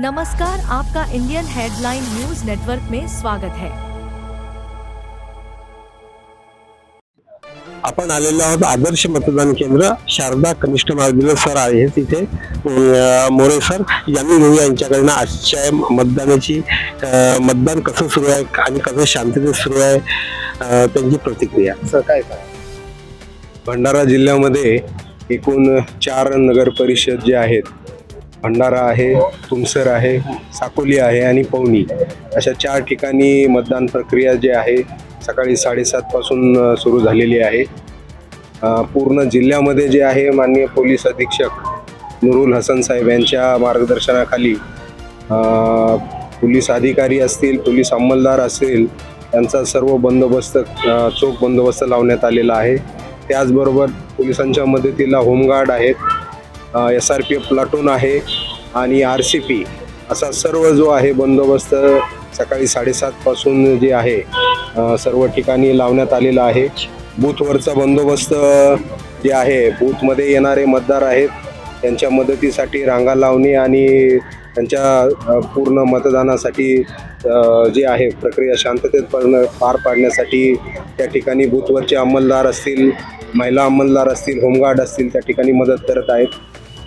नमस्कार आपका Indian headline news network में स्वागत है। आपण आलेलो आहोत आदर्श मतदान केंद्र शारदा कनिष्ठ महाविद्यालय सर आहे तिथे. मोरे सर यांनी घेऊया यांच्याकडनं आजच्या मतदानाची मतदान कसं सुरू आहे आणि कसं शांततेत सुरू आहे त्यांची प्रतिक्रिया. सर काय भंडारा जिल्ह्यामध्ये एकूण चार नगर परिषद जे आहेत भंडारा आहे तुमसर आहे साकोली आहे आणि पवनी. अशा चार ठिकाणी मतदान प्रक्रिया जी आहे सकाळी साडेसातपासून सुरू झालेली आहे. पूर्ण जिल्ह्यामध्ये जे आहे माननीय पोलीस अधीक्षक नुरुल हसन साहेब यांच्या मार्गदर्शनाखाली पोलीस अधिकारी असतील पोलीस अंमलदार असतील यांचा सर्व बंदोबस्त चोख बंदोबस्त लावण्यात आलेला आहे. त्याचबरोबर पोलिसांच्या मदतीला होमगार्ड आहेत. S R P F platoon आहे आणि आर सी पी असा सर्व जो आहे बंदोबस्त सकाळी साडेसातपासून जे आहे सर्व ठिकाणी लावण्यात आलेला आहे. बूथवरचा बंदोबस्त जे आहे बूथमध्ये येणारे मतदार आहेत. त्यांच्या मदतीसाठी रांगा लावणे आणि त्यांच्या पूर्ण मतदानासाठी जे आहे प्रक्रिया शांततेत पार पाडण्यासाठी त्या ठिकाणी बूथवरचे अंमलदार असतील महिला अंमलदार असतील होमगार्ड असतील त्या ठिकाणी मदत करत आहेत.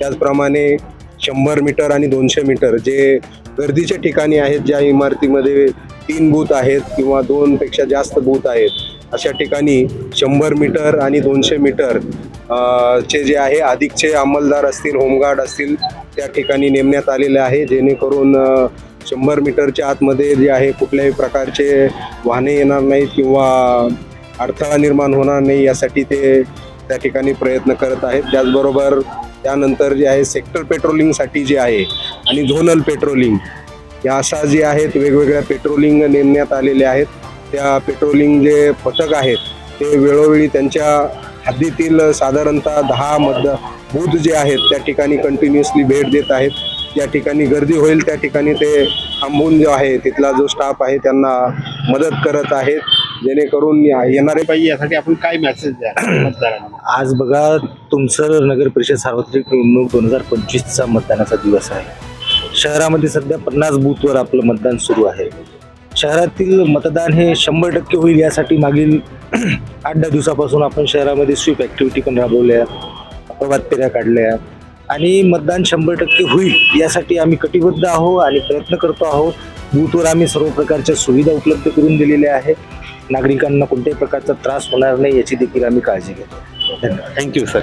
त्याचप्रमाणे शंभर मीटर आणि दोनशे मीटर जे गर्दीच्या ठिकाणी आहेत ज्या इमारतीमध्ये तीन बूथ आहेत किंवा दोनपेक्षा जास्त बूथ आहेत अशा ठिकाणी शंभर मीटर आणि दोनशे मीटर चे जे आहे अधिकचे अंमलदार असतील होमगार्ड असतील त्या ठिकाणी नेमण्यात आलेले आहे. जेणेकरून शंभर मीटरच्या आतमध्ये जे आहे कुठल्याही प्रकारचे वाहने येणार नाहीत किंवा अडथळा निर्माण होणार नाही यासाठी ते त्या ठिकाणी प्रयत्न करत आहेत. त्याचबरोबर त्यानंतर जे आहे सेक्टर पेट्रोलिंगसाठी जे आहे आणि झोनल पेट्रोलिंग या अशा जे आहेत वेगवेगळ्या पेट्रोलिंग नेमण्यात आलेल्या आहेत. त्या पेट्रोलिंग जे पथक आहेत ते वेळोवेळी त्यांच्या हद्दीतील साधारणतः दहा मध बूथ जे आहेत त्या ठिकाणी कंटिन्युअसली भेट देत आहेत. ज्या ठिकाणी गर्दी होईल त्या ठिकाणी ते थांबून जो आहे तिथला जो स्टाफ आहे त्यांना मदत करत आहेत. जेणेकरून या- येणारे पाहिजे यासाठी आपण काय मेसेज द्या मतदारांना? आज बघा तुमसर नगर परिषद सार्वत्रिक निवडणूक दोन हजार पंचवीसचा मतदानाचा दिवस आहे. शहरामध्ये सध्या पन्नास बूथवर आपलं मतदान सुरू आहे. शहरातील मतदान हे शंभर टक्के होईल यासाठी मागील आठ दहा दिवसापासून आपण शहरामध्ये स्वीप ॲक्टिव्हिटी पण राबवल्या प्रभात फेऱ्या काढल्या. आणि मतदान शंभर टक्के होईल यासाठी आम्ही कटिबद्ध आहो आणि प्रयत्न करतो आहोत. बूथवर आम्ही सर्व प्रकारच्या सुविधा उपलब्ध करून दिलेल्या आहे नागरिकांना कोणत्याही प्रकारचा त्रास होणार नाही याची देखील आम्ही काळजी घेतो. धन्यवाद. Thank you sir